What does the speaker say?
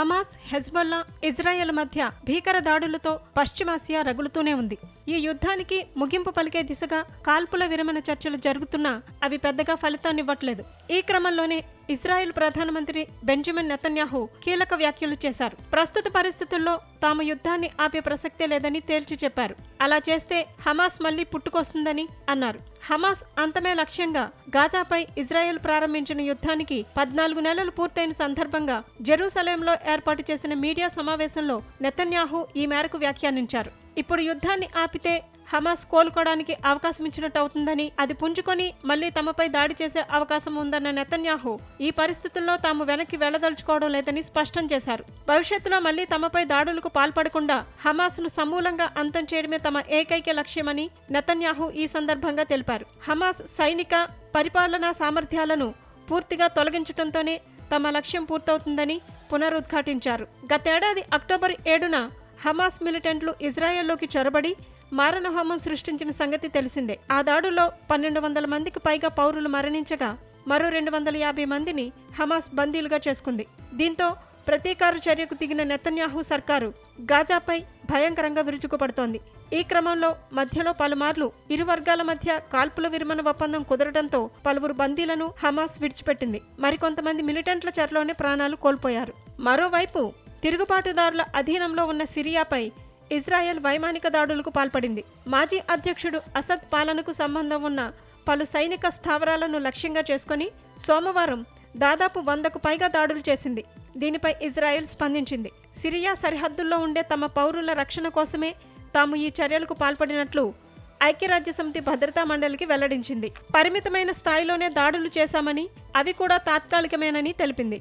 Hamas Hezbollah Israel మధ్య భీకర దాడులతో పశ్చిమాసియా రగులుతూనే ఉంది. ఈ యుద్ధానికి ముగింపు పలికే దిశగా కాల్పుల విరమణ చర్చలు జరుగుతున్నా అవి పెద్దగా ఫలితాన్నివ్వట్లేదు. ఈ క్రమంలోనే ఇజ్రాయెల్ ప్రధానమంత్రి బెంజమిన్ నెతన్యాహు కీలక వ్యాఖ్యలు చేశారు. ప్రస్తుత పరిస్థితుల్లో తాము యుద్ధాన్ని ఆపే ప్రసక్తే లేదని తేల్చి చెప్పారు. అలా చేస్తే హమాస్ మళ్ళీ పుట్టుకొస్తుందని అన్నారు. హమాస్ అంతమే లక్ష్యంగా గాజాపై ఇజ్రాయెల్ ప్రారంభించిన యుద్ధానికి పద్నాలుగు నెలలు పూర్తయిన సందర్భంగా జెరూసలేంలో ఏర్పాటు చేసిన మీడియా సమావేశంలో నెతన్యాహు ఈ మేరకు వ్యాఖ్యానించారు. ఇప్పుడు యుద్ధాన్ని ఆపితే హమాస్ కోలుకోవడానికి అవకాశం ఇచ్చినట్టు అవుతుందని అది పుంజుకొని మళ్ళీ తమపై దాడి చేసే అవకాశం ఉందన్న నెతన్యాహు ఈ పరిస్థితుల్లో తాము వెనక్కి వెళ్ళదలుచుకోవడం లేదని స్పష్టం చేశారు. భవిష్యత్తులో మళ్ళీ తమపై దాడులకు పాల్పడకుండా హమాస్ను సమూలంగా అంతం చేయడమే తమ ఏకైక లక్ష్యమని నెతన్యాహు ఈ సందర్భంగా తెలిపారు. హమాస్ సైనిక పరిపాలనా సామర్థ్యాలను పూర్తిగా తొలగించడంతోనే తమ లక్ష్యం పూర్తవుతుందని పునరుద్ఘాటించారు. గతేడాది అక్టోబర్ ఏడున హమాస్ మిలిటెంట్లు ఇజ్రాయెల్లోకి చొరబడి మారణహోమం సృష్టించిన సంగతి తెలిసిందే. ఆ దాడులో పన్నెండు వందల మందికి పైగా పౌరులు మరణించగా మరో రెండు వందల యాభై మందిని హమాస్ బందీలుగా చేసుకుంది. దీంతో ప్రతీకార చర్యకు దిగిన నెతన్యాహు సర్కారు గాజాపై భయంకరంగా విరుచుకుపడుతోంది. ఈ క్రమంలో మధ్యలో పలుమార్లు ఇరు వర్గాల మధ్య కాల్పుల విరమణ ఒప్పందం కుదరడంతో పలువురు బందీలను హమాస్ విడిచిపెట్టింది. మరికొంతమంది మిలిటెంట్ల చెరలోనే ప్రాణాలు కోల్పోయారు. మరోవైపు తిరుగుబాటుదారుల అధీనంలో ఉన్న సిరియాపై ఇజ్రాయెల్ వైమానిక దాడులకు పాల్పడింది. మాజీ అధ్యక్షుడు అసద్ పాలనకు సంబంధం ఉన్న పలు సైనిక స్థావరాలను లక్ష్యంగా చేసుకుని సోమవారం దాదాపు వందకు పైగా దాడులు చేసింది. దీనిపై ఇజ్రాయెల్ స్పందించింది. సిరియా సరిహద్దుల్లో ఉండే తమ పౌరుల రక్షణ కోసమే తాము ఈ చర్యలకు పాల్పడినట్లు ఐక్యరాజ్యసమితి భద్రతా మండలికి వెల్లడించింది. పరిమితమైన స్థాయిలోనే దాడులు చేశామని అవి కూడా తాత్కాలికమేనని తెలిపింది.